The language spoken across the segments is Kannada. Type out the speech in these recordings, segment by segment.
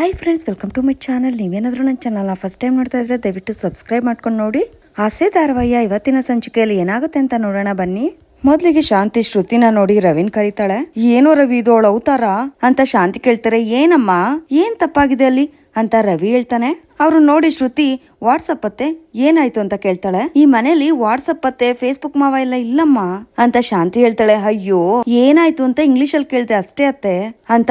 Hi friends welcome to my channel ನೀವೇನಾದರೂ ನನ್ನ ಚಾನಲ್ನ ಫಸ್ಟ್ ಟೈಮ್ ನೋಡ್ತಾ ಇದ್ರೆ ದಯವಿಟ್ಟು ಸಬ್ಸ್ಕ್ರೈಬ್ ಮಾಡ್ಕೊಂಡು ನೋಡಿ. ಆಸೆ ಧಾರಾವಾಹಿಯ ಇವತ್ತಿನ ಸಂಚಿಕೆಯಲ್ಲಿ ಏನಾಗುತ್ತೆ ಅಂತ ನೋಡೋಣ ಬನ್ನಿ. ಮೊದಲಿಗೆ ಶಾಂತಿ ಶ್ರುತಿನ ನೋಡಿ ರವಿನ್ ಕರೀತಾಳೆ. ಏನೋ ರವಿ, ಇದು ಅವಳು ಅವತಾರ? ಅಂತ ಶಾಂತಿ ಕೇಳ್ತಾರೆ, ಏನಮ್ಮ? ಏನ್ ತಪ್ಪಾಗಿದೆ ಅಲ್ಲಿ? ಅಂತ ರವಿ ಹೇಳ್ತಾನೆ. ಅವ್ರು ನೋಡಿ ಶ್ರುತಿ ವಾಟ್ಸಪ್ ಅತ್ತೆ, ಏನಾಯ್ತು ಅಂತ ಕೇಳ್ತಾಳೆ. ಈ ಮನೇಲಿ ವಾಟ್ಸಪ್ ಅತ್ತೆ ಫೇಸ್ಬುಕ್ ಮಾವ ಎಲ್ಲ ಇಲ್ಲಮ್ಮ? ಅಂತ ಶಾಂತಿ ಹೇಳ್ತಾಳೆ. ಅಯ್ಯೋ, ಏನಾಯ್ತು ಅಂತ ಇಂಗ್ಲಿಷ್ ಅಲ್ಲಿ ಕೇಳ್ತೆ ಅಷ್ಟೇ ಅತ್ತೆ, ಅಂತ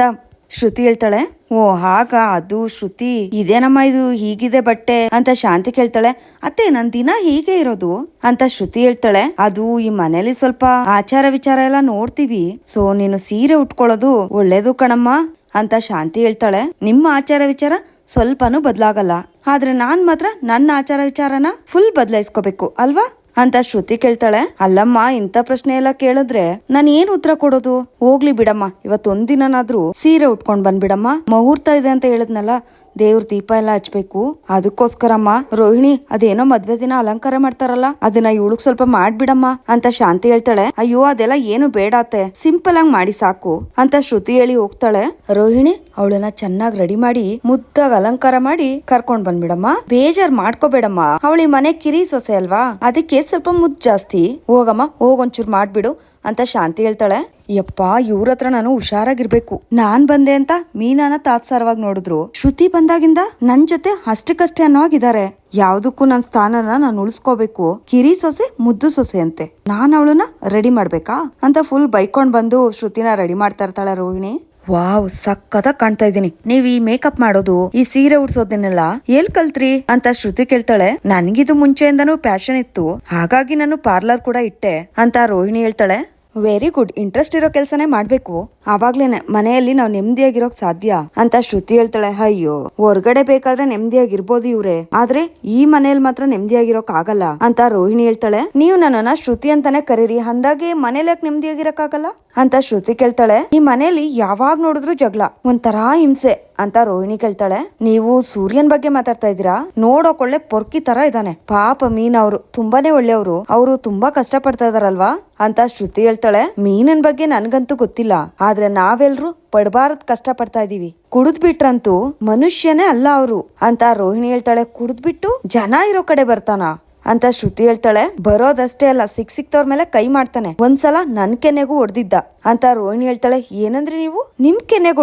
ಶ್ರುತಿ ಹೇಳ್ತಾಳೆ, ಓ ಹಾಗ, ಅದು ಶ್ರುತಿ ಇದೇನಮ್ಮ ಇದು ಹೀಗಿದೆ ಬಟ್ಟೆ ಅಂತ ಶಾಂತಿ ಕೇಳ್ತಾಳೆ. ಅತ್ತೆ, ನನ್ ದಿನ ಹೀಗೆ ಇರೋದು? ಅಂತ ಶ್ರುತಿ ಹೇಳ್ತಾಳೆ, ಅದು ಈ ಮನೇಲಿ ಸ್ವಲ್ಪ ಆಚಾರ ವಿಚಾರ ಎಲ್ಲ ನೋಡ್ತೀವಿ. ಸೊ, ನೀನು ಸೀರೆ ಉಟ್ಕೊಳ್ಳೋದು ಒಳ್ಳೇದು ಕಣಮ್ಮ, ಅಂತ ಶಾಂತಿ ಹೇಳ್ತಾಳೆ. ನಿಮ್ಮ ಆಚಾರ ವಿಚಾರ ಸ್ವಲ್ಪನೂ ಬದಲಾಗಲ್ಲ. ಆದ್ರೆ ನಾನ್ ಮಾತ್ರ ನನ್ನ ಆಚಾರ ವಿಚಾರನ ಫುಲ್ ಬದಲಾಯಿಸ್ಕೋಬೇಕು, ಅಲ್ವಾ? ಅಂತ ಶ್ರುತಿ ಕೇಳ್ತಾಳೆ. ಅಲ್ಲಮ್ಮ, ಇಂಥ ಪ್ರಶ್ನೆ ಎಲ್ಲ ಕೇಳಿದ್ರೆ ನಾನು ಏನ್ ಉತ್ತರ ಕೊಡೋದು? ಹೋಗ್ಲಿ ಬಿಡಮ್ಮ. ಇವತ್ತೊಂದಿನಾದ್ರೂ ಸೀರೆ ಉಟ್ಕೊಂಡ್ ಬಂದ್ಬಿಡಮ್ಮ. ಮುಹೂರ್ತ ಇದೆ ಅಂತ ಹೇಳಿದ್ನಲ್ಲ ದೇವ್ರ ದೀಪ ಎಲ್ಲ ಹಚ್ಬೇಕು. ಅದಕ್ಕೋಸ್ಕರಮ್ಮ, ರೋಹಿಣಿ, ಅದೇನೋ ಮದ್ವೆ ದಿನ ಅಲಂಕಾರ ಮಾಡ್ತಾರಲ್ಲ, ಅದನ್ನ ಇವಳಗ್ ಸ್ವಲ್ಪ ಮಾಡ್ಬಿಡಮ್ಮ ಅಂತ ಶಾಂತಿ ಹೇಳ್ತಾಳೆ. ಅಯ್ಯೋ, ಅದೆಲ್ಲ ಏನು ಬೇಡ ಅತ್ತೆ. ಸಿಂಪಲ್ ಆಗಿ ಮಾಡಿ ಸಾಕು ಅಂತ ಶ್ರುತಿ ಹೇಳಿ ಹೋಗ್ತಾಳೆ. ರೋಹಿಣಿ, ಅವಳನ್ನ ಚೆನ್ನಾಗಿ ರೆಡಿ ಮಾಡಿ, ಮುದ್ದಾಗಿ ಅಲಂಕಾರ ಮಾಡಿ ಕರ್ಕೊಂಡ್ ಬಂದ್ಬಿಡಮ್ಮ. ಬೇಜಾರ್ ಮಾಡ್ಕೋಬೇಡಮ್ಮ. ಅವಳಿ ಮನೆ ಕಿರಿ ಸೊಸೆ ಅಲ್ವಾ? ಅದಕ್ಕೆ ಸ್ವಲ್ಪ ಮುದ್ದು ಜಾಸ್ತಿ. ಹೋಗಮ್ಮ ಹೋಗೊಂಚೂರ್ ಮಾಡ್ಬಿಡು ಅಂತ ಶಾಂತಿ ಹೇಳ್ತಾಳೆ. ಯಪ್ಪ, ಇವ್ರ ಹತ್ರ ನಾನು ಹುಷಾರಾಗಿರ್ಬೇಕು. ನಾನ್ ಬಂದೆ ಅಂತ ಮೀನಾನ ತಾತ್ಸಾರವಾಗಿ ನೋಡಿದ್ರು. ಶ್ರುತಿ ಬಂದಾಗಿಂದ ನನ್ ಜೊತೆ ಅಷ್ಟಕ್ಕಷ್ಟೇ ಅನ್ನೋವಾಗಿದ್ದಾರೆ ಯಾವ್ದಕ್ಕೂ ನನ್ ಸ್ಥಾನನ ನಾನು ಉಳಿಸ್ಕೋಬೇಕು. ಕಿರಿ ಸೊಸೆ, ಮುದ್ದು ಸೊಸೆ ಅಂತೆ. ನಾನ್ ಅವಳನ್ನ ರೆಡಿ ಮಾಡ್ಬೇಕಾ? ಅಂತ ಫುಲ್ ಬೈಕೊಂಡ್ ಬಂದು ಶ್ರುತಿನ ರೆಡಿ ಮಾಡ್ತಾ ಇರ್ತಾಳೆ ರೋಹಿಣಿ. ವಾವ್ ಸಕ್ಕತ್ತಾಗ್ ಕಾಣ್ತಾ ಇದೀನಿ ನೀವ್ ಈ ಮೇಕಪ್ ಮಾಡೋದು, ಈ ಸೀರೆ ಉಡ್ಸೋದನ್ನೆಲ್ಲ ಎಲ್ ಕಲ್ತ್ರಿ? ಅಂತ ಶ್ರುತಿ ಕೇಳ್ತಾಳೆ. ನನ್ಗಿದು ಮುಂಚೆಯಿಂದನೂ ಪ್ಯಾಷನ್ ಇತ್ತು. ಹಾಗಾಗಿ ನಾನು ಪಾರ್ಲರ್ ಕೂಡ ಇಟ್ಟೆ, ಅಂತ ರೋಹಿಣಿ ಹೇಳ್ತಾಳೆ. ವೆರಿ ಗುಡ್ ಇಂಟ್ರೆಸ್ಟ್ ಇರೋ ಕೆಲಸನೇ ಮಾಡ್ಬೇಕು. ಆವಾಗ್ಲೇನೆ ಮನೆಯಲ್ಲಿ ನಾವು ನೆಮ್ಮದಿಯಾಗಿರೋಕ್ ಸಾಧ್ಯ ಅಂತ ಶ್ರುತಿ ಹೇಳ್ತಾಳೆ. ಅಯ್ಯೋ, ಹೊರ್ಗಡೆ ಬೇಕಾದ್ರೆ ನೆಮ್ಮದಿಯಾಗಿರ್ಬೋದು ಇವ್ರೆ. ಆದ್ರೆ ಈ ಮನೆಯಲ್ಲಿ ಮಾತ್ರ ನೆಮ್ಮದಿಯಾಗಿರೋಕ್ ಆಗಲ್ಲ ಅಂತ ರೋಹಿಣಿ ಹೇಳ್ತಾಳೆ. ನೀವು ನನ್ನನ್ನ ಶ್ರುತಿ ಅಂತಾನೆ ಕರೀರಿ. ಅಂದಾಗೆ ಮನೇಲಿ ಯಾಕೆ ನೆಮ್ಮದಿಯಾಗಿರಕ್ ಆಗಲ್ಲ ಅಂತ ಶ್ರುತಿ ಕೇಳ್ತಾಳೆ. ಈ ಮನೇಲಿ ಯಾವಾಗ್ ನೋಡಿದ್ರು ಜಗಳ, ಒಂಥರಾ ಹಿಂಸೆ ಅಂತ ರೋಹಿಣಿ ಕೇಳ್ತಾಳೆ. ನೀವು ಸೂರ್ಯನ್ ಬಗ್ಗೆ ಮಾತಾಡ್ತಾ ಇದ್ದೀರಾ? ನೋಡೋಕ್ ಒಳ್ಳೆ ಪೊರ್ಕಿ ತರ ಇದ್ದಾನೆ. ಪಾಪ ಮೀನ್ ಅವರು, ತುಂಬಾನೇ ಒಳ್ಳೆಯವರು. ಅವರು ತುಂಬಾ ಕಷ್ಟ ಪಡ್ತಾ ಇದಾರಲ್ವಾ? ಅಂತ ಶ್ರುತಿ ಹೇಳ್ತಾಳೆ. ಮೀನನ್ ಬಗ್ಗೆ ನನ್ಗಂತೂ ಗೊತ್ತಿಲ್ಲ. ಆದ್ರೆ ನಾವೆಲ್ರು ಪಡ್ಬಾರದ್ ಕಷ್ಟ ಪಡ್ತಾ ಇದೀವಿ ಕುಡಿದ್ ಬಿಟ್ರಂತೂ ಮನುಷ್ಯನೇ ಅಲ್ಲ ಅವರು ಅಂತ ರೋಹಿಣಿ ಹೇಳ್ತಾಳೆ. ಕುಡಿದ್ಬಿಟ್ಟು ಜನ ಇರೋ ಕಡೆ ಬರ್ತಾನ? ಅಂತ ಶ್ರುತಿ ಹೇಳ್ತಾಳೆ. ಬರೋದಷ್ಟೇ ಅಲ್ಲ, ಸಿಕ್ ಸಿಕ್ತವ್ರ ಮೇಲೆ ಕೈ ಮಾಡ್ತಾನೆ. ಒಂದ್ಸಲ ನನ್ ಕೆನೆಗೂ ಹೊಡೆದಿದ್ದ ಅಂತ ರೋಹಿಣಿ ಹೇಳ್ತಾಳೆ, ಏನಂದ್ರೆ ನೀವು? ನಿಮ್ ಕೆನೆಗೆ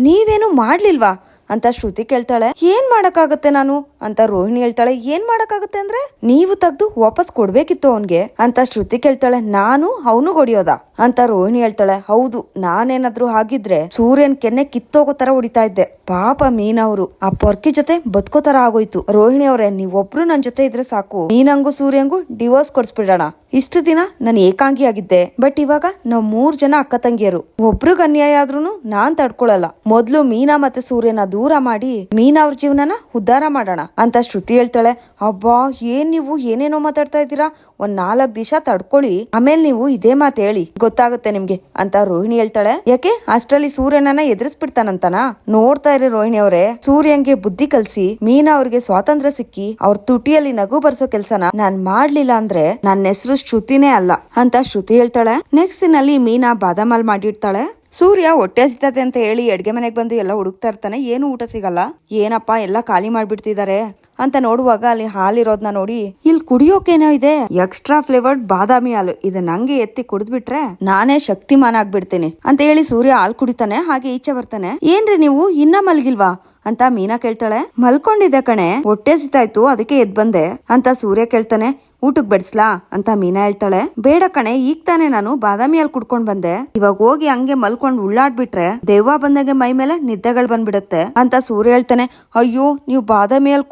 ನೀವೇನು ಮಾಡ್ಲಿಲ್ವಾ? ಅಂತ ಶ್ರುತಿ ಕೇಳ್ತಾಳೆ. ಏನ್ ಮಾಡಕ್ಕಾಗತ್ತೆ ನಾನು? ಅಂತ ರೋಹಿಣಿ ಹೇಳ್ತಾಳೆ. ಏನ್ ಮಾಡಕ್ಕಾಗತ್ತೆ ಅಂದ್ರೆ ನೀವು ತೆಗ್ದು ವಾಪಸ್ ಕೊಡ್ಬೇಕಿತ್ತು ಅವನ್ಗೆ, ಅಂತ ಶ್ರುತಿ ಕೇಳ್ತಾಳೆ. ನಾನು ಅವನು ಹೊಡಿಯೋದ? ಅಂತ ರೋಹಿಣಿ ಹೇಳ್ತಾಳೆ. ಹೌದು, ನಾನೇನಾದ್ರೂ ಹಾಗಿದ್ರೆ ಸೂರ್ಯನ್ ಕೆನ್ನೆ ಕಿತ್ತೋಗೋ ತರ ಹೊಡಿತಾ ಇದ್ದೆ. ಪಾಪ ಮೀನವ್ರು ಆ ಪೊರ್ಕಿ ಜೊತೆ ಬದುಕೋ ತರ ಆಗೋಯ್ತು. ರೋಹಿಣಿ ಅವರೇ, ನೀವೊಬ್ರು ನನ್ ಜೊತೆ ಇದ್ರೆ ಸಾಕು. ಮೀನಂಗೂ ಸೂರ್ಯಂಗೂ ಡಿವೋರ್ಸ್ ಕೊಡ್ಸ್ಬಿಡೋಣ. ಇಷ್ಟು ದಿನ ನಾನು ಏಕಾಂಗಿ ಆಗಿದ್ದೆ. ಬಟ್ ಇವಾಗ ನಾವ್ ಮೂರ್ ಜನ ಅಕ್ಕ ತಂಗಿಯರು. ಒಬ್ರಿಗ್ ಅನ್ಯಾಯ ಆದ್ರೂನು ನಾನ್ ತಡ್ಕೊಳಲ್ಲ. ಮೊದ್ಲು ಮೀನಾ ಮತ್ತೆ ಸೂರ್ಯನ ದೂರ ಮಾಡಿ ಮೀನಾ ಅವ್ರ ಜೀವನನ ಉದ್ಧಾರ ಮಾಡೋಣ ಅಂತ ಶ್ರುತಿ ಹೇಳ್ತಾಳೆ. ಅಬ್ಬಾ, ಏನ್ ನೀವು ಏನೇನೋ ಮಾತಾಡ್ತಾ ಇದ್ದೀರಾ? ಒಂದ್ ನಾಲ್ಕ್ ದಿವಸ ತಡ್ಕೊಳ್ಳಿ. ಆಮೇಲೆ ನೀವು ಇದೇ ಮಾತು ಹೇಳಿ. ಗೊತ್ತಾಗುತ್ತೆ ನಿಮ್ಗೆ ಅಂತ ರೋಹಿಣಿ ಹೇಳ್ತಾಳೆ. ಯಾಕೆ? ಅಷ್ಟರಲ್ಲಿ ಸೂರ್ಯನನ್ನ ಎದುರಿಸ್ಬಿಡ್ತಾನಂತನ? ನೋಡ್ತಾ ಇರಿ ರೋಹಿಣಿ ಅವರೇ. ಸೂರ್ಯಂಗೆ ಬುದ್ಧಿ ಕಲ್ಸಿ ಮೀನಾ ಅವ್ರಿಗೆ ಸ್ವಾತಂತ್ರ್ಯ ಸಿಕ್ಕಿ ಅವ್ರ ತುಟಿಯಲ್ಲಿ ನಗು ಬರ್ಸೋ ಕೆಲ್ಸನ ನಾನ್ ಮಾಡ್ಲಿಲ್ಲ ಅಂದ್ರೆ ನನ್ನ ಹೆಸರು ಶ್ರುತಿನೇ ಅಲ್ಲ ಅಂತ ಶ್ರುತಿ ಹೇಳ್ತಾಳೆ. ನೆಕ್ಸ್ಟ್ನಲ್ಲಿ ಮೀನಾ ಬಾದಾಮಲ್ ಮಾಡಿರ್ತಾಳೆ ಸೂರ್ಯ ಹೊಟ್ಟೆ ಹಸಿತದೆ ಅಂತ ಹೇಳಿ ಅಡ್ಗೆ ಮನೆಗೆ ಬಂದು ಎಲ್ಲ ಹುಡುಕ್ತಾ ಇರ್ತಾನೆ. ಏನು ಊಟ ಸಿಗಲ್ಲ. ಏನಪ್ಪಾ, ಎಲ್ಲ ಖಾಲಿ ಮಾಡ್ಬಿಡ್ತಿದ್ದಾರೆ ಅಂತ ನೋಡುವಾಗ ಅಲ್ಲಿ ಹಾಲಿರೋದ್ನ ನೋಡಿ, ಇಲ್ಲಿ ಕುಡಿಯೋಕೇನೋ ಇದೆ. ಎಕ್ಸ್ಟ್ರಾ ಫ್ಲೇವರ್ಡ್ ಬಾದಾಮಿ ಹಾಲು. ಇದನ್ನ ನಂಗೆ ಎತ್ತಿ ಕುಡಿದ್ಬಿಟ್ರೆ ನಾನೇ ಶಕ್ತಿಮಾನ ಆಗ್ಬಿಡ್ತೀನಿ ಅಂತ ಹೇಳಿ ಸೂರ್ಯ ಹಾಲು ಕುಡಿತಾನೆ, ಹಾಗೆ ಈಚೆ ಬರ್ತಾನೆ. ಏನ್ರಿ ನೀವು? ಇನ್ನ ಮಲ್ಗಿಲ್ವಾ? ಅಂತ ಮೀನಾ ಕೇಳ್ತಾಳೆ. ಮಲ್ಕೊಂಡಿದ್ದೆ ಕಣೆ. ಹೊಟ್ಟೆ ಸಿತಾಯ್ತು ಅದಕ್ಕೆ ಎದ್ ಬಂದೆ. ಅಂತ ಸೂರ್ಯ ಕೇಳ್ತಾನೆ. ಊಟಕ್ ಬಡಿಸ್ಲಾ? ಅಂತ ಮೀನಾ ಹೇಳ್ತಾಳೆ. ಬೇಡ ಕಣೆ. ಈಗ ತಾನೆ ನಾನು ಬಾದಾಮಿ ಹಾಲು ಕುಡ್ಕೊಂಡ್ ಬಂದೆ. ಇವಾಗ ಹೋಗಿ ಹಂಗೆ ಮಲ್ಕೊಂಡ್ ಉಳ್ಳಾಡ್ಬಿಟ್ರೆ ದೆವ್ವ ಬಂದಂಗೆ ಮೈ ಮೇಲೆ ನಿದ್ದೆಗಳು ಬಂದ್ಬಿಡತ್ತೆ. ಅಂತ ಸೂರ್ಯ ಹೇಳ್ತಾನೆ. ಅಯ್ಯೋ, ನೀವು ಬಾದಾಮಿ ಹಾಲು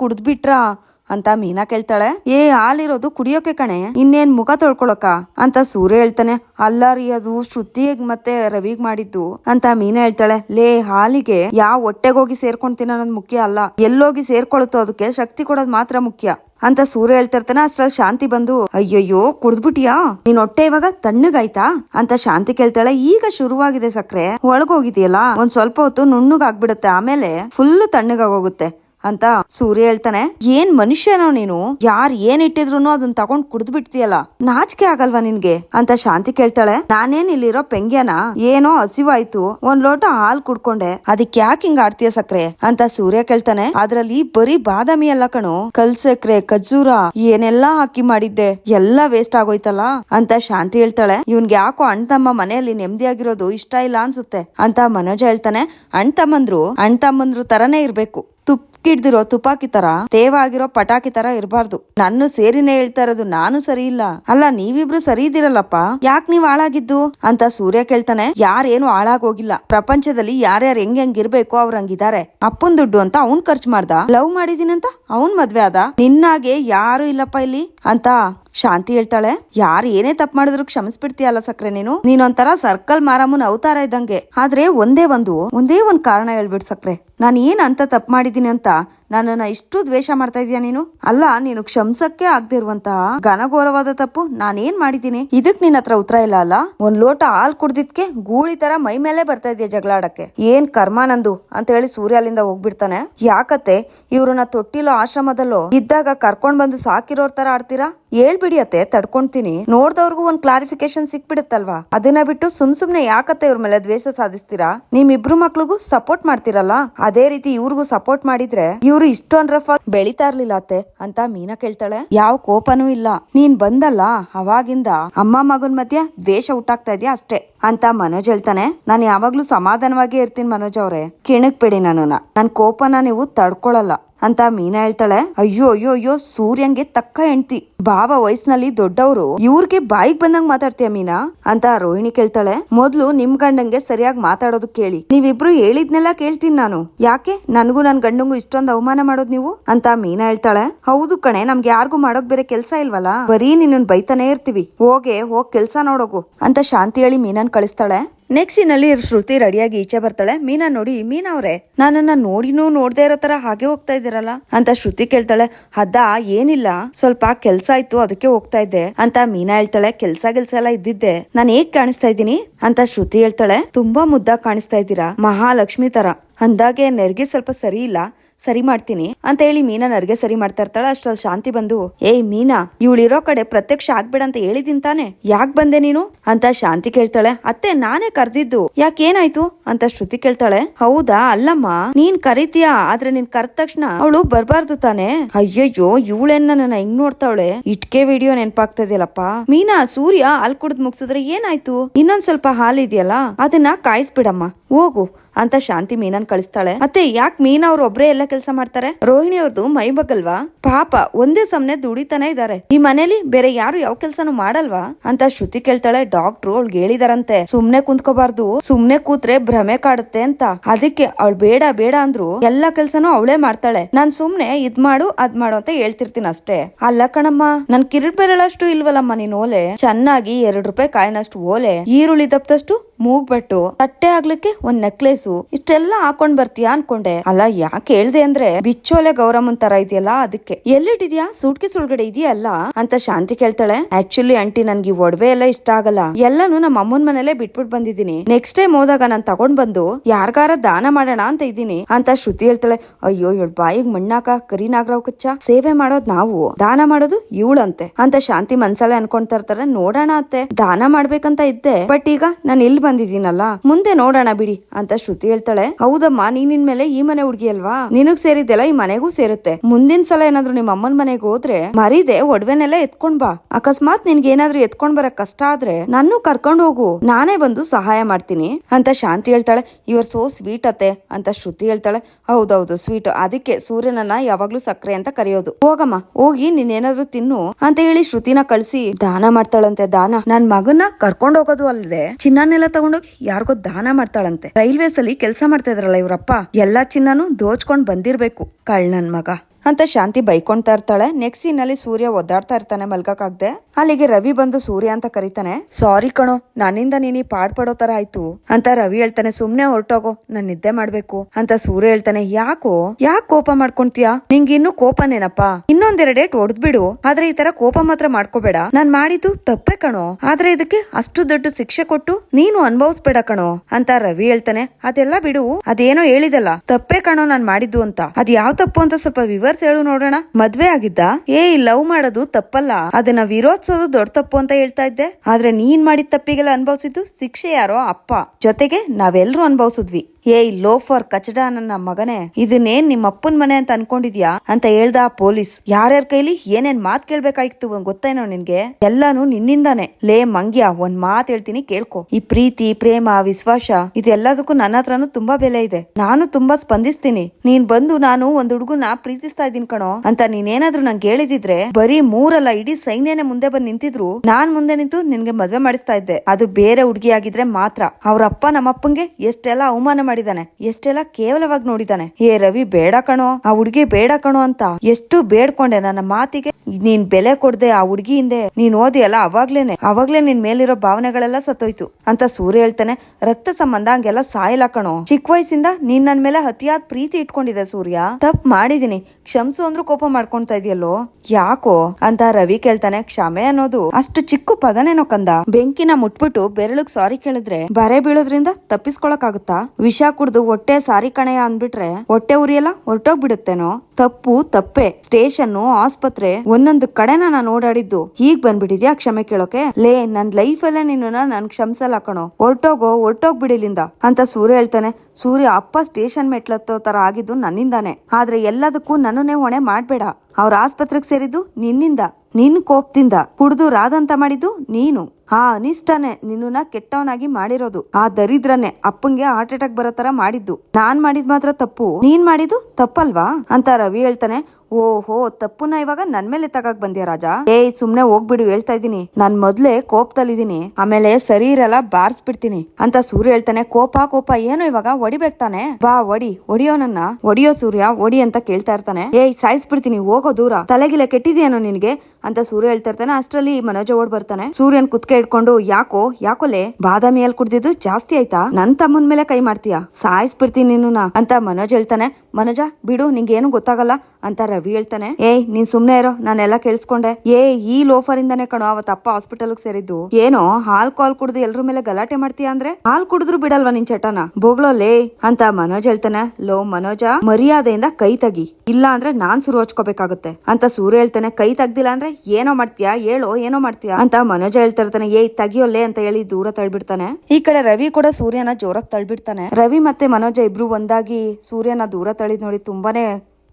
ಅಂತ ಮೀನಾ ಕೇಳ್ತಾಳೆ. ಏ, ಹಾಲಿರೋದು ಕುಡಿಯೋಕೆ ಕಣೆ. ಇನ್ನೇನ್ ಮುಖ ತೊಳ್ಕೊಳಕ? ಅಂತ ಸೂರ್ಯ ಹೇಳ್ತಾನೆ. ಅಲ್ಲ ರೀ, ಅದು ಶ್ರುತಿಗ್ ಮತ್ತೆ ರವಿಗ್ ಮಾಡಿದ್ದು? ಅಂತ ಮೀನಾ ಹೇಳ್ತಾಳೆ. ಲೇ, ಹಾಲಿಗೆ ಯಾವ ಹೊಟ್ಟೆಗೋಗಿ ಸೇರ್ಕೊಂತೀನಿ ಅನ್ನೋದು ಮುಖ್ಯ ಅಲ್ಲ. ಎಲ್ಲೋಗಿ ಸೇರ್ಕೊಳುತ್ತೋ ಅದಕ್ಕೆ ಶಕ್ತಿ ಕೊಡೋದು ಮಾತ್ರ ಮುಖ್ಯ. ಅಂತ ಸೂರ್ಯ ಹೇಳ್ತಿರ್ತಾನೆ ಅಷ್ಟ್ರಲ್ಲಿ ಶಾಂತಿ ಬಂದು, ಅಯ್ಯಯ್ಯೋ ಕುಡ್ದ್ಬಿಟಿಯಾ ನೀನ್ ಹೊಟ್ಟೆ ಇವಾಗ ತಣ್ಣಗಾಯ್ತಾ? ಅಂತ ಶಾಂತಿ ಕೇಳ್ತಾಳೆ. ಈಗ ಶುರುವಾಗಿದೆ ಸಕ್ರೆ. ಒಳಗೋಗಿದೆಯಲ್ಲ? ಒಂದ್ ಸ್ವಲ್ಪ ಹೊತ್ತು ನುಣ್ಣಗಾಗ್ಬಿಡುತ್ತೆ. ಆಮೇಲೆ ಫುಲ್ ತಣ್ಣಗಾಗೋಗುತ್ತೆ. ಅಂತ ಸೂರ್ಯ ಹೇಳ್ತಾನೆ, ಏನ್ ಮನುಷ್ಯನೋ ನೀನು? ಯಾರ್ ಏನ್ ಇಟ್ಟಿದ್ರು ಅದನ್ನ ತಗೊಂಡ್ ಕುಡ್ದು ಬಿಡ್ತೀಯಲ್ಲ ನಾಚಿಕೆ ಆಗಲ್ವಾ ನಿನ್ಗೆ? ಅಂತ ಶಾಂತಿ ಕೇಳ್ತಾಳೆ. ನಾನೇನ್ ಇಲ್ಲಿರೋ ಪೆಂಗ್ಯನ? ಏನೋ ಹಸಿವಾಯ್ತು. ಒಂದ್ ಲೋಟ ಹಾಲ್ ಕುಡ್ಕೊಂಡೆ. ಅದಕ್ಕೆ ಯಾಕೆ ಹಿಂಗ ಆಡ್ತೀಯ ಸಕ್ರೆ? ಅಂತ ಸೂರ್ಯ ಕೇಳ್ತಾನೆ. ಅದ್ರಲ್ಲಿ ಬರೀ ಬಾದಾಮಿ ಅಲ್ಲ ಕಣು. ಕಲ್ ಸಕ್ರೆ ಖಜೂರ ಏನೆಲ್ಲಾ ಹಾಕಿ ಮಾಡಿದ್ದೆ. ಎಲ್ಲಾ ವೇಸ್ಟ್ ಆಗೋಯ್ತಲ್ಲ? ಅಂತ ಶಾಂತಿ ಹೇಳ್ತಾಳೆ. ಇವ್ನ್ಗೆ ಯಾಕೋ ಅಣ್ಣ ತಮ್ಮ ಮನೆಯಲ್ಲಿ ನೆಮ್ಮದಿಯಾಗಿರೋದು ಇಷ್ಟ ಇಲ್ಲ ಅನ್ಸುತ್ತೆ. ಅಂತ ಮನೋಜ ಹೇಳ್ತಾನೆ. ಅಣ್ಣ ತಮ್ಮಂದ್ರು ಅಣ್ಣ ತಮ್ಮಂದ್ರು ತರನೇ ಇರ್ಬೇಕು. ತುಪ್ಕಿಡ್ದಿರೋ ತುಪಾಕಿ ತರ, ತೇವಾಗಿರೋ ಪಟಾಕಿ ತರ ಇರಬಾರ್ದು. ನನ್ನ ಸೇರಿನೇ ಹೇಳ್ತಾ ಇರೋದು ನಾನು ಸರಿ ಇಲ್ಲ ಅಲ್ಲ, ನೀವಿಬ್ರು ಸರಿ ಇದ್ದೀರಲ್ಲಪ್ಪ ಯಾಕ್ ನೀವ್ ಹಾಳಾಗಿದ್ದು? ಅಂತ ಸೂರ್ಯ ಕೇಳ್ತಾನೆ. ಯಾರೇನು ಹಾಳಾಗೋಗಿಲ್ಲ. ಪ್ರಪಂಚದಲ್ಲಿ ಯಾರ್ಯಾರು ಹೆಂಗ್ ಹೆಂಗ್ ಇರ್ಬೇಕು ಅವ್ರ ಹಂಗಿದ್ದಾರೆ ಅಪ್ಪನ್ ದುಡ್ಡು ಅಂತ ಅವ್ನ್ ಖರ್ಚು ಮಾಡ್ದ. ಲವ್ ಮಾಡಿದೀನಂತ ಅವ್ನ್ ಮದ್ವೆ ಆದ. ನಿನ್ನಾಗೆ ಯಾರು ಇಲ್ಲಪ್ಪ ಇಲ್ಲಿ? ಅಂತ ಶಾಂತಿ ಹೇಳ್ತಾಳೆ, ಯಾರು ಏನೇ ತಪ್ಪು ಮಾಡಿದ್ರು ಕ್ಷಮಿಸ್ಬಿಡ್ತೀಯಲ್ಲ ಸಕ್ರೆ ನೀನು? ನೀನೊಂಥರ ಸರ್ಕಲ್ ಮಾರಮ್ಮನ ಅವತಾರ ಇದ್ದಂಗೆ. ಆದ್ರೆ ಒಂದೇ ಒಂದು, ಒಂದೇ ಒಂದ್ ಕಾರಣ ಹೇಳ್ಬಿಡ್ ಸಕ್ರೆ. ನಾನು ಏನ್ ಅಂತ ತಪ್ಪು ಮಾಡಿದ್ದೀನಿ ಅಂತ ನನ್ನನ್ನ ಇಷ್ಟು ದ್ವೇಷ ಮಾಡ್ತಾ ಇದೀಯ ನೀನು? ಅಲ್ಲ, ನೀನು ಕ್ಷಮಿಸಕ್ಕೆ ಆಗದೆ ಇರುವಂತಹ ಘನಘೋರವಾದ ತಪ್ಪು ನಾನೇನ್ ಮಾಡಿದ್ದೀನಿ? ಇದಕ್ ನಿನ್ನ ಹತ್ರ ಉತ್ತರ ಇಲ್ಲ ಅಲ್ಲ? ಒಂದ್ ಲೋಟ ಹಾಲ್ ಕುಡ್ದಿದ್ಕೆ ಗೂಳಿ ತರ ಮೈ ಮೇಲೆ ಬರ್ತಾ ಇದೆಯಾ ಜಗಳಾಡಕ್ಕೆ? ಏನ್ ಕರ್ಮ ನಂದು? ಅಂತ ಹೇಳಿ ಸೂರ್ಯ ಅಲ್ಲಿಂದ ಹೋಗ್ಬಿಡ್ತಾನೆ. ಯಾಕತ್ತೆ, ಇವ್ರನ್ನ ತೊಟ್ಟಿಲೋ ಆಶ್ರಮದಲ್ಲೋ ಇದ್ದಾಗ ಕರ್ಕೊಂಡ್ ಬಂದು ಸಾಕಿರೋರ್ ತರ ಆಡ್ತೀರಾ? ಹೇಳ್ಬಿಡಿ ಅತ್ತೆ, ತಡ್ಕೊಂತೀನಿ. ನೋಡ್ದವ್ರಿಗೂ ಒಂದ್ ಕ್ಲಾರಿಫಿಕೇಶನ್ ಸಿಕ್ಬಿಡುತ್ತಲ್ವಾ? ಅದನ್ನ ಬಿಟ್ಟು ಸುಮ್ ಸುಮ್ನೆ ಯಾಕತ್ತೆ ಇವ್ರ ಮೇಲೆ ದ್ವೇಷ ಸಾಧಿಸ್ತೀರಾ? ನಿಮ್ಮಿಬ್ರು ಮಕ್ಳಿಗೂ ಸಪೋರ್ಟ್ ಮಾಡ್ತೀರಲ್ಲ? ಅದೇ ರೀತಿ ಇವ್ರಿಗೂ ಸಪೋರ್ಟ್ ಮಾಡಿದ್ರೆ ಇವ್ರು ಇಷ್ಟೊಂದ್ ರಫ ಬೆಳಿತಾ ಇರ್ಲಿಲ್ಲ ಅತ್ತೆ ಅಂತ ಮೀನಾ ಕೇಳ್ತಾಳೆ. ಯಾವ ಕೋಪನೂ ಇಲ್ಲ. ನೀನ್ ಬಂದಲ್ಲ, ಅವಾಗಿಂದ ಅಮ್ಮ ಮಗನ್ ಮಧ್ಯ ದ್ವೇಷ ಹುಟ್ಟಾಗ್ತಾ ಇದ್ಯಾ ಅಷ್ಟೇ, ಅಂತ ಮನೋಜ್ ಹೇಳ್ತಾನೆ. ನಾನು ಯಾವಾಗ್ಲೂ ಸಮಾಧಾನವಾಗಿ ಇರ್ತೀನಿ ಮನೋಜ್ ಅವ್ರೆ. ಕಿಣಕ್ಬೇಡಿ ನಾನು ನನ್ ಕೋಪನ ನೀವು ತಡ್ಕೊಳಲ್ಲ. ಅಂತ ಮೀನಾ ಹೇಳ್ತಾಳೆ. ಅಯ್ಯೋ ಅಯ್ಯೋ ಅಯ್ಯೋ, ಸೂರ್ಯಂಗೆ ತಕ್ಕ ಹೆಂಡ್ತಿ. ಬಾವ ವಯಸ್ಸಿನಲ್ಲಿ ದೊಡ್ಡವರು. ಇವ್ರಿಗೆ ಬಾಯಿಗೆ ಬಂದಂಗ್ ಮಾತಾಡ್ತೀಯ ಮೀನಾ? ಅಂತ ರೋಹಿಣಿ ಕೇಳ್ತಾಳೆ. ಮೊದ್ಲು ನಿಮ್ ಗಂಡಂಗೆ ಸರಿಯಾಗಿ ಮಾತಾಡೋದು ಕೇಳಿ. ನೀವಿಬ್ರು ಹೇಳಿದ್ನೆಲ್ಲ ಕೇಳ್ತೀನಿ ನಾನು. ಯಾಕೆ? ನನ್ಗೂ ನನ್ ಗಂಡಂಗೂ ಇಷ್ಟೊಂದು ಅವಮಾನ ಮಾಡೋದ್ ನೀವು? ಅಂತ ಮೀನಾ ಹೇಳ್ತಾಳೆ. ಹೌದು ಕಣೆ, ನಮ್ಗೆ ಯಾರಿಗೂ ಮಾಡೋಕ್ ಬೇರೆ ಕೆಲ್ಸ ಇಲ್ವಲ್ಲ? ಬರೀ ನಿನ್ನ ಬೈತಾನೆ ಇರ್ತೀವಿ. ಹೋಗೆ, ಹೋಗ್ ಕೆಲ್ಸ ನೋಡೋಗು. ಅಂತ ಶಾಂತಿ ಹೇಳಿ ಮೀನಾನ್ ಕಳಿಸ್ತಾಳೆ. ನೆಕ್ಸ್ಟ್ ಇನ್ನಲ್ಲಿ ಶ್ರುತಿ ರೆಡಿಯಾಗಿ ಈಚೆ ಬರ್ತಾಳೆ. ಮೀನಾ ನೋಡಿ, ಮೀನಾ ಅವ್ರೆ, ನಾನನ್ನ ನೋಡಿನೂ ನೋಡ್ದೇ ಇರೋ ತರ ಹಾಗೆ ಹೋಗ್ತಾ ಇದ್ದೀರಲ್ಲ? ಅಂತ ಶ್ರುತಿ ಕೇಳ್ತಾಳೆ. ಅದ ಏನಿಲ್ಲ. ಸ್ವಲ್ಪ ಕೆಲ್ಸ ಇತ್ತು ಅದಕ್ಕೆ ಹೋಗ್ತಾ ಇದ್ದೆ. ಅಂತ ಮೀನಾ ಹೇಳ್ತಾಳೆ. ಕೆಲ್ಸ, ಗಿಲ್ಸ ಎಲ್ಲ ಇದ್ದಿದ್ದೆ. ನಾನು ಹೇಗ್ ಕಾಣಿಸ್ತಾ ಇದ್ದೀನಿ? ಅಂತ ಶ್ರುತಿ ಹೇಳ್ತಾಳೆ. ತುಂಬಾ ಮುದ್ದಾಗ್ ಕಾಣಿಸ್ತಾ ಇದ್ದೀರಾ. ಮಹಾಲಕ್ಷ್ಮಿ ತರ. ಅಂದಾಗೆ ನೆರ್ಗೆ ಸ್ವಲ್ಪ ಸರಿ ಇಲ್ಲ, ಸರಿ ಮಾಡ್ತೀನಿ ಅಂತ ಹೇಳಿ ಮೀನಾ ನರ್ಗೆ ಸರಿ ಮಾಡ್ತಾ ಇರ್ತಾಳೆ. ಅಷ್ಟ್ರಲ್ಲಿ ಶಾಂತಿ ಬಂದು, ಏಯ್ ಮೀನಾ, ಇವಳಿರೋ ಕಡೆ ಪ್ರತ್ಯಕ್ಷ ಆಗ್ಬೇಡ ಅಂತ ಹೇಳಿದಿನ್ ತಾನೆ. ಯಾಕ್ ಬಂದೆ ನೀನು? ಅಂತ ಶಾಂತಿ ಕೇಳ್ತಾಳೆ. ಅತ್ತೆ, ನಾನೇ ಕರ್ದಿದ್ದು. ಯಾಕೆ ಏನಾಯ್ತು? ಅಂತ ಶ್ರುತಿ ಕೇಳ್ತಾಳೆ. ಹೌದಾ, ಅಲ್ಲಮ್ಮ, ನೀನ್ ಕರೀತೀಯಾ? ಆದ್ರೆ ನೀನ್ ಕರೆದ ತಕ್ಷಣ ಅವಳು ಬರ್ಬಾರ್ದು ತಾನೆ. ಅಯ್ಯಯ್ಯೋ, ಇವಳೆನ್ನ ನನ್ನ ಹಿಂಗ್ ನೋಡ್ತಾವಳೆ? ಇಟ್ಕೆ ವಿಡಿಯೋ ನೆನ್ಪಾಗ್ತಾ ಇದೆಯಲ್ಲಪ್ಪ. ಮೀನಾ, ಸೂರ್ಯ ಅಲ್ ಕುಡ್ದ್ ಮುಗ್ಸಿದ್ರೆ ಏನಾಯ್ತು? ಇನ್ನೊಂದ್ ಸ್ವಲ್ಪ ಹಾಲ್ ಇದೆಯಲ್ಲ, ಅದನ್ನ ಕಾಯಿಸ್ಬಿಡಮ್ಮ. ಹೋಗು ಅಂತ ಶಾಂತಿ ಮೀನನ್ ಕಳಿಸ್ತಾಳೆ. ಮತ್ತೆ ಯಾಕೆ ಮೀನಾ ಅವ್ರು ಒಬ್ರೇ ಎಲ್ಲ ಕೆಲಸ ಮಾಡ್ತಾರೆ? ರೋಹಿಣಿ ಅವ್ರದ್ದು ಮೈ ಬಗ್ಗಲ್ವಾ ಪಾಪ, ಒಂದೇ ಸಮನೆ ದುಡಿತಾನೆ ಇದಾರೆ. ಈ ಮನೇಲಿ ಬೇರೆ ಯಾರು ಯಾವ ಕೆಲ್ಸನೂ ಮಾಡಲ್ವಾ? ಅಂತ ಶ್ರುತಿ ಕೇಳ್ತಾಳೆ ಡಾಕ್ಟ್ರು ಅವ್ಳು ಹೇಳಿದಾರಂತೆ. ಸುಮ್ನೆ ಕುಂತ್ಕೋಬಾರ್ದು, ಸುಮ್ನೆ ಕೂತ್ರೆ ಭ್ರಮೆ ಕಾಡುತ್ತೆ ಅಂತ. ಅದಕ್ಕೆ ಅವ್ಳು ಬೇಡ ಬೇಡ ಅಂದ್ರು ಎಲ್ಲಾ ಕೆಲ್ಸನೂ ಅವಳೇ ಮಾಡ್ತಾಳೆ. ನಾನ್ ಸುಮ್ನೆ ಇದ್ ಮಾಡು, ಅದ್ ಮಾಡು ಅಂತ ಹೇಳ್ತಿರ್ತೀನಿ ಅಷ್ಟೇ. ಅಲ್ಲ ಕಣಮ್ಮ, ನನ್ ಕಿರಿಟ್ ಬೆರಳಷ್ಟು ಇಲ್ವಲ್ಲಮ್ಮ ನೀನ್ ಓಲೆ? ಚೆನ್ನಾಗಿ ಎರಡ್ ರೂಪಾಯಿ ಕಾಯಿನಷ್ಟು ಓಲೆ, ಈರುಳ್ಳಿ ದಪ್ಪದಷ್ಟು ಮೂಗ್ಬಟ್ಟು ತಟ್ಟೆ ಆಗ್ಲಿಕ್ಕೆ ಒಂದ್ ನೆಕ್ಲೇಸು ಇಷ್ಟೆಲ್ಲ ಹಾಕೊಂಡ್ ಬರ್ತೀಯಾ ಅನ್ಕೊಂಡೆ. ಅಲ್ಲ, ಯಾಕೆ ಹೇಳ್ದೆ ಅಂದ್ರೆ ಬಿಚ್ಚೋಲೆ ಗೌರಮ್ಮನ್ ತರ ಇದೆಯಲ್ಲ ಅದಕ್ಕೆ. ಎಲ್ಲಿಟ್ಟಿದ್ಯಾ ಸೂಟ್ಕಿಸ್ ಒಳಗಡೆ ಇದೆಯಲ್ಲ? ಅಂತ ಶಾಂತಿ ಕೇಳ್ತಾಳೆ. ಆಕ್ಚುಲಿ ಆಂಟಿ ನನ್ಗೆ ಒಡವೆ ಎಲ್ಲ ಇಷ್ಟ ಆಗಲ್ಲ. ಎಲ್ಲಾನು ನಮ್ಮ ಅಮ್ಮನ್ ಮನೇಲೆ ಬಿಟ್ಬಿಟ್ ಬಂದಿದ್ದೀನಿ. ನೆಕ್ಸ್ಟ್ ಟೈಮ್ ಹೋದಾಗ ನಾನ್ ತಗೊಂಡ್ ಬಂದು ಯಾರ್ಗಾರ ದಾನ ಮಾಡೋಣ ಅಂತ ಇದ್ದೀನಿ ಅಂತ ಶ್ರುತಿ ಹೇಳ್ತಾಳೆ. ಅಯ್ಯೋ, ಇವಳ ಬಾಯಿಗೆ ಮಣ್ಣಾಕ, ಕರಿ ನಾಗರಾವ್ ಕಚ್ಚ. ಸೇವೆ ಮಾಡೋದ್ ನಾವು. ದಾನ ಮಾಡೋದು ಇವಳಂತೆ ಅಂತ ಶಾಂತಿ ಮನ್ಸಲ್ಲೇ ಅನ್ಕೊಂತ ಇರ್ತಾರೆ ನೋಡೋಣ ಅತ್ತೆ. ದಾನ ಮಾಡ್ಬೇಕಂತ ಇದ್ದೆ. ಬಟ್ ಈಗ ನಾನು ಇಲ್ಲಿ ಬಂದಿದ್ದೀನಲ್ಲ? ಮುಂದೆ ನೋಡೋಣ ಬಿಡಿ, ಅಂತ ಶ್ರುತಿ ಹೇಳ್ತಾಳೆ. ಹೌದಮ್ಮ ನೀನಿನ್ ಮೇಲೆ ಈ ಮನೆ ಹುಡುಗಿ ಅಲ್ವಾ? ನಿನಗ್ ಸೇರಿದ್ದೆಲ್ಲ ಈ ಮನೆಗೂ ಸೇರುತ್ತೆ. ಮುಂದಿನ ಸಲ ಏನಾದ್ರು ನಿಮ್ಮ ಅಮ್ಮನ ಮನೆಗೆ ಹೋದ್ರೆ, ಮರಿದೆ, ಒಡವೆನೆಲ್ಲ ಎತ್ಕೊಂಡ್ ಬಾ. ಅಕಸ್ಮಾತ್ ನಿನ್ಗೆ ಏನಾದ್ರು ಎತ್ಕೊಂಡ್ ಬರಕ್ ಕಷ್ಟ ಆದ್ರೆ ನಾನು ಕರ್ಕೊಂಡ್ ಹೋಗು. ನಾನೇ ಬಂದು ಸಹಾಯ ಮಾಡ್ತೀನಿ, ಅಂತ ಶಾಂತಿ ಹೇಳ್ತಾಳೆ. ಇವ್ರ ಸೋ ಸ್ವೀಟ್ ಅತ್ತೆ, ಅಂತ ಶ್ರುತಿ ಹೇಳ್ತಾಳೆ. ಹೌದೌದು ಸ್ವೀಟ್ ಅದಕ್ಕೆ ಸೂರ್ಯನನ್ನ ಯಾವಾಗ್ಲೂ ಸಕ್ಕರೆ ಅಂತ ಕರೆಯೋದು. ಹೋಗಮ್ಮ, ಹೋಗಿ ನೀನ್ ಏನಾದ್ರು ತಿನ್ನು, ಅಂತ ಹೇಳಿ ಶ್ರುತಿನ ಕಳ್ಸಿ ದಾನ ಮಾಡ್ತಾಳಂತೆ, ದಾನ. ನನ್ ಮಗನ್ನ ಕರ್ಕೊಂಡ್ ಹೋಗೋದು ಅಲ್ಲದೆ ಚಿನ್ನನೆಲ್ಲ ತಗೊಂಡೋಗಿ ಯಾರಿಗೋ ದಾನ ಮಾಡ್ತಾಳಂತೆ. ರೈಲ್ವೇಸ್ ಅಲ್ಲಿ ಕೆಲಸ ಮಾಡ್ತಾ ಇದ್ರಲ್ಲ ಇವರಪ್ಪ. ಎಲ್ಲಾ ಚಿನ್ನನು ದೋಚ್ಕೊಂಡ್ ಬಂದಿರ್ಬೇಕು. ಕಳ್ ನನ್ ಮಗ. ಅಂತ ಶಾಂತಿ ಬೈಕೊಂತಾ ಇರ್ತಾಳೆ. ನೆಕ್ಸ್ಟ್ ಸೀನ್ ಅಲ್ಲಿ ಸೂರ್ಯ ಒದ್ದಾಡ್ತಾ ಇರ್ತಾನೆ ಮಲ್ಗಕ್ಕಾಗ್ದೆ. ಅಲ್ಲಿಗೆ ರವಿ ಬಂದು ಸೂರ್ಯ ಅಂತ ಕರೀತಾನೆ ಸಾರಿ ಕಣೋ, ನನ್ನಿಂದ ನೀನಿ ಪಾಡ್ ಪಡೋ ತರ ಆಯ್ತು. ಅಂತ ರವಿ ಹೇಳ್ತಾನೆ, ಸುಮ್ನೆ ಹೊರಟೋಗೋ, ನಾನ್ ನಿದ್ದೆ ಮಾಡ್ಬೇಕು. ಅಂತ ಸೂರ್ಯ ಹೇಳ್ತಾನೆ, ಯಾಕೋ, ಯಾಕ್ ಕೋಪ ಮಾಡ್ಕೊಂತೀಯ? ನಿಂಗೆ ಇನ್ನು ಕೋಪನೇನಪ್ಪ? ಇನ್ನೊಂದೆರಡು ಹೊಡೆದ್ಬಿಡು ಆದ್ರೆ ಈ ತರ ಕೋಪ ಮಾತ್ರ ಮಾಡ್ಕೋಬೇಡ. ನಾನ್ ಮಾಡಿದ್ದು ತಪ್ಪೆ ಕಣೋ. ಆದ್ರೆ ಇದಕ್ಕೆ ಅಷ್ಟು ದೊಡ್ಡ ಶಿಕ್ಷೆ ಕೊಟ್ಟು ನೀನು ಅನುಭವಿಸ್ಬೇಡ ಕಣೋ. ಅಂತ ರವಿ ಹೇಳ್ತಾನೆ, ಅದೆಲ್ಲ ಬಿಡು, ಅದೇನೋ ಹೇಳಿದಲ್ಲ. ತಪ್ಪೆ ಕಣೋ ನಾನ್ ಮಾಡಿದ್ದು ಅಂತ. ಅದ್ ಯಾವ ತಪ್ಪು ಅಂತ ಸ್ವಲ್ಪ ವಿವರ್ಸ್ ಹೇಳು ನೋಡೋಣ. ಮದ್ವೆ ಆಗಿದ್ದ? ಏ ಲವ್ ಮಾಡೋದು ತಪ್ಪಲ್ಲ. ಅದನ್ನ ವಿರೋಧಿಸೋದು ದೊಡ್ಡ ತಪ್ಪು ಅಂತ ಹೇಳ್ತಾ ಇದ್ದೆ. ಆದ್ರೆ ನೀನ್ ಮಾಡಿದ ತಪ್ಪಿಗೆಲ್ಲ ಅನ್ಭವ್ಸಿದ್ದು ಶಿಕ್ಷೆ ಯಾರೋ ಅಪ್ಪ. ಜೊತೆಗೆ ನಾವೆಲ್ಲರೂ ಅನುಭವಿಸಿದ್ವಿ. ಏಯ್ ಲೋಫರ್, ಕಚಡ ನನ್ನ ಮಗನೇ, ಇದನ್ನೇನ್ ನಿಮ್ಮ ಅಪ್ಪನ ಮನೆ ಅಂತ ಅನ್ಕೊಂಡಿದ್ಯಾ? ಅಂತ ಹೇಳ್ದ ಪೊಲೀಸ್. ಯಾರ್ಯಾರ ಕೈಲಿ ಏನೇನ್ ಮಾತ್ ಕೇಳ್ಬೇಕಾಯ್ತು ಗೊತ್ತೇನೋ ನಿನ್ಗೆ? ಎಲ್ಲಾನು ನಿನ್ನಿಂದಾನೆ. ಲೇ ಮಂಗ್ಯ, ಒಂದ್ ಮಾತ್ ಹೇಳ್ತೀನಿ ಕೇಳ್ಕೊ. ಈ ಪ್ರೀತಿ, ಪ್ರೇಮ, ವಿಶ್ವಾಸ, ಇದೆಲ್ಲದಕ್ಕೂ ನನ್ನ ಹತ್ರನು ತುಂಬಾ ಬೆಲೆ ಇದೆ. ನಾನು ತುಂಬಾ ಸ್ಪಂದಿಸ್ತೀನಿ. ನೀನ್ ಬಂದು ನಾನು ಒಂದ್ ಹುಡುಗನ ಪ್ರೀತಿಸ್ತಾ ಇದೀನಿ ಕಣೋ ಅಂತ ನೀನೇನಾದ್ರೂ ನಂಗೆ ಹೇಳಿದಿದ್ರೆ, ಬರೀ ಮೂರಲ್ಲ, ಇಡೀ ಸೈನ್ಯನೇ ಮುಂದೆ ಬಂದ್ ನಿಂತಿದ್ರು. ನಾನ್ ಮುಂದೆ ನಿಂತು ನಿನ್ಗೆ ಮದ್ವೆ ಮಾಡಿಸ್ತಾ ಇದ್ದೆ. ಅದು ಬೇರೆ ಹುಡುಗಿ ಆಗಿದ್ರೆ ಮಾತ್ರ. ಅವ್ರ ಅಪ್ಪ ನಮ್ಮಪ್ಪಂಗೆ ಎಷ್ಟೆಲ್ಲ ಅವಮಾನ ಮಾಡಿದಾನೆ. ಎಷ್ಟೆಲ್ಲ ಕೇವಲವಾಗಿ ನೋಡಿದಾನೆ. ಏ ರವಿ, ಬೇಡ ಕಣೋ. ಆ ಹುಡುಗಿ ಬೇಡ ಕಣೋ ಅಂತ ಎಷ್ಟು ಬೇಡ್ಕೊಂಡೆ. ನನ್ನ ಮಾತಿಗೆ ನೀನ್ ಬೆಲೆ ಕೊಡ್ದೆ ಆ ಹುಡುಗಿ ಹಿಂದೆ. ನೀನ್ ಓದಿಯಲ್ಲ ಅವಾಗ್ಲೇನೆ. ಅವಾಗ್ಲೇ ನಿನ್ ಮೇಲಿರೋ ಭಾವನೆಗಳೆಲ್ಲ ಸತ್ತೋಯ್ತು ಅಂತ ಸೂರ್ಯ ಹೇಳ್ತಾನೆ. ರಕ್ತ ಸಂಬಂಧ ಹಂಗೆಲ್ಲ ಸಾಯಿಲ್ಲ ಕಣೋ. ಚಿಕ್ಕ ವಯಸ್ಸಿಂದ ನೀನ್ ನನ್ ಮೇಲೆ ಅತಿಯಾದ ಪ್ರೀತಿ ಇಟ್ಕೊಂಡಿದೆ ಸೂರ್ಯ. ತಪ್ ಮಾಡಿದೀನಿ. ಕ್ಷಮಸು ಅಂದ್ರೂ ಕೋಪ ಮಾಡ್ಕೊಂತಾ ಇದೆಯಲ್ಲೋ. ಯಾಕೋ ಅಂತ ರವಿ ಕೇಳ್ತಾನೆ. ಕ್ಷಮೆ ಅನ್ನೋದು ಅಷ್ಟು ಚಿಕ್ಕ ಪದನೇನೋ ಕಂದ. ಬೆಂಕಿನ ಮುಟ್ಬಿಟ್ಟು ಬೆರಳಿಗೆ ಸಾರಿ ಕೇಳಿದ್ರೆ ಬರೆ ಬೀಳೋದ್ರಿಂದ ತಪ್ಪಿಸ್ಕೊಳಕಾಗುತ್ತಾ ವಿಷ ಕುಡ್ದು ಹೊಟ್ಟೆ ಸಾರಿ ಕಣೆಯ ಅಂದ್ಬಿಟ್ರೆ ಹೊಟ್ಟೆ ಉರಿಯಲ್ಲ? ಹೊರಟೋಗ್ಬಿಡುತ್ತೇನೋ? ತಪ್ಪು, ತಪ್ಪೆ. ಸ್ಟೇಷನ್ ಆಸ್ಪತ್ರೆ, ಒಂದೊಂದು ಕಡೆನ ನಾನು ಓಡಾಡಿದ್ದು ಈಗ ಬಂದ್ಬಿಟ್ಟಿದ್ಯಾ ಕ್ಷಮೆ ಕೇಳೋಕೆ? ಲೇ, ನನ್ ಲೈಫ್ ಅಲ್ಲೇ ನಿನ್ನ ನನ್ ಕ್ಷಮಸಲ್ ಕಣೋ. ಹೊರಟೋಗೋ, ಹೊರಟೋಗ್ಬಿಡಿಲಿಂದ ಅಂತ ಸೂರ್ಯ ಹೇಳ್ತಾನೆ. ಸೂರ್ಯ ಅಪ್ಪ ಸ್ಟೇಷನ್ ಮೆಟ್ಲತ್ತೋ ತರ ಆಗಿದ್ದು ನನ್ನಿಂದಾನೆ. ಆದ್ರೆ ಎಲ್ಲದಕ್ಕೂ ನನ್ನನ್ನೇ ಹೊಣೆ ಮಾಡ್ಬೇಡ. ಅವ್ರ ಆಸ್ಪತ್ರೆಗೆ ಸೇರಿದ್ದು ನಿನ್ನಿಂದ. ನಿನ್ ಕೋಪದಿಂದ ಕುಡ್ದು ರಾದಂತ ಮಾಡಿದ್ದು ನೀನು. ಆ ಅನಿಷ್ಟನೇ ನಿನ್ನ ಕೆಟ್ಟವನಾಗಿ ಮಾಡಿರೋದು. ಆ ದರಿದ್ರನೇ ಅಪ್ಪಂಗೆ ಹಾರ್ಟ್ ಅಟ್ಯಾಕ್ ಬರೋ ತರ ಮಾಡಿದ್ದು. ನಾನ್ ಮಾಡಿದ್ ಮಾತ್ರ ತಪ್ಪು. ನೀನ್ ಮಾಡಿದ್ದು ತಪ್ಪಲ್ವಾ? ಅಂತ ರವಿ ಹೇಳ್ತಾನೆ. ಓಹೋ, ತಪ್ಪುನ ಇವಾಗ ನನ್ ಮೇಲೆ ತಗಕ್ ಬಂದ್ಯಾ ರಾಜ? ಏಯ್, ಸುಮ್ನೆ ಹೋಗ್ಬಿಡು, ಹೇಳ್ತಾ ಇದ್ದೀನಿ. ನಾನ್ ಮೊದ್ಲೇ ಕೋಪದಲ್ಲಿದ್ದೀನಿ ಆಮೇಲೆ ಸರಿ ಬಾರ್ಸ್ ಬಾರ್ಸ್ಬಿಡ್ತೀನಿ ಅಂತ ಸೂರ್ಯ ಹೇಳ್ತಾನೆ. ಕೋಪ ಕೋಪ, ಏನು ಇವಾಗ, ಹೊಡಿಬೇಕ್ ತಾನೆ? ಬಾ ಒಡಿ ಒಡಿಯೋ ನನ್ನ? ಒಡಿಯೋ ಸೂರ್ಯ ಒಡಿ ಅಂತ ಕೇಳ್ತಾ ಇರ್ತಾನೆ. ಏಯ್, ಸಾಯಿಸ್ಬಿಡ್ತೀನಿ, ಹೋಗೋ ದೂರ. ತಲೆಗಿಲೆ ಕೆಟ್ಟಿದ್ಯಾನೋ ನಿನ್ಗೆ? ಅಂತ ಸೂರ್ಯ ಹೇಳ್ತಾ ಇರ್ತಾನೆ. ಅಷ್ಟರಲ್ಲಿ ಮನೋಜ ಓಡ್ ಬರ್ತಾನೆ. ಸೂರ್ಯನ್ ಕುತ್ಕೆ ಇಟ್ಕೊಂಡು ಯಾಕೋ ಯಾಕೋಲೆ ಬಾದಾಮಿಯಲ್ಲಿ ಕುಡ್ದಿದ್ದು ಜಾಸ್ತಿ ಆಯ್ತಾ? ನನ್ ತಮ್ಮನ್ ಮೇಲೆ ಕೈ ಮಾಡ್ತೀಯಾ? ಸಾಯಿಸ್ಬಿಡ್ತೀನಿ ನೀನು ಅಂತ ಮನೋಜ್ ಹೇಳ್ತಾನೆ. ಮನೋಜ, ಬಿಡು ನಿಂಗೆ ಏನು ಗೊತ್ತಾಗಲ್ಲ ಅಂತ ರವಿ ಹೇಳ್ತಾನೆ. ಏಯ್, ನೀನ್ ಸುಮ್ನೆ ಇರೋ, ನಾನೆಲ್ಲ ಕೇಳಿಸ್ಕೊಂಡೆ. ಏ ಈ ಲೋಫರ್ ಇಂದಾನೆ ಕಣೋ ಅವತ್ ಅಪ್ಪ ಹಾಸ್ಪಿಟಲ್ ಸೇರಿದ್ದು. ಏನೋ, ಹಾಲ್ ಕಾಲ್ ಕುಡ್ದು ಎಲ್ರ ಮೇಲೆ ಗಲಾಟೆ ಮಾಡ್ತೀಯಾ ಅಂದ್ರೆ? ಹಾಲ್ ಕುಡಿದ್ರು ಬಿಡಲ್ವಾ ನಿನ್ ಚಟನ? ಬೋಗ್ಲೋ ಲೇ, ಅಂತ ಮನೋಜ್ ಹೇಳ್ತಾನೆ. ಲೋ, ಮನೋಜ, ಮರ್ಯಾದೆಯಿಂದ ಕೈ ತಗಿ. ಇಲ್ಲ ಅಂದ್ರೆ ನಾನ್ ಸುರು ಹಚ್ಕೋಬೇಕಾಗುತ್ತೆ ಅಂತ ಸೂರ್ಯ ಹೇಳ್ತಾನೆ. ಕೈ ತಗ್ದಿಲ್ಲ ಅಂದ್ರೆ ಏನೋ ಮಾಡ್ತೀಯಾ? ಹೇಳೋ, ಏನೋ ಮಾಡ್ತೀಯಾ? ಅಂತ ಮನೋಜ ಹೇಳ್ತಾ ಇರ್ತಾನೆ. ಏಯ್ ತಗಿಯೋಲೇ ಅಂತ ಹೇಳಿ ದೂರ ತಳ್ಬಿಡ್ತಾನೆ. ಈ ಕಡೆ ರವಿ ಕೂಡ ಸೂರ್ಯನ ಜೋರಾಗಿ ತಳ್ಬಿಡ್ತಾನೆ. ರವಿ ಮತ್ತೆ ಮನೋಜ ಇಬ್ರು ಒಂದಾಗಿ ಸೂರ್ಯನ ದೂರ ತಳಿದ್ ನೋಡಿ ತುಂಬಾನೇ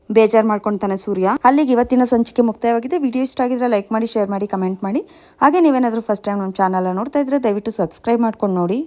ಬೇಜಾರ್ ಮಾಡ್ಕೊಂತಾನೆ ಸೂರ್ಯ. ಅಲ್ಲಿಗೆ ಇವತ್ತಿನ ಸಂಚಿಕೆ ಮುಕ್ತಾಯವಾಗಿದೆ. ವಿಡಿಯೋ ಇಷ್ಟ ಆಗಿದ್ರೆ ಲೈಕ್ ಮಾಡಿ, ಶೇರ್ ಮಾಡಿ, ಕಮೆಂಟ್ ಮಾಡಿ. ಹಾಗೆ ನೀವೇನಾದ್ರೂ ಫಸ್ಟ್ ಟೈಮ್ ನಮ್ಮ ಚಾನಲ್ ನೋಡ್ತಾ ಇದ್ರೆ ದಯವಿಟ್ಟು ಸಬ್ಸ್ಕ್ರೈಬ್ ಮಾಡ್ಕೊಂಡು ನೋಡಿ.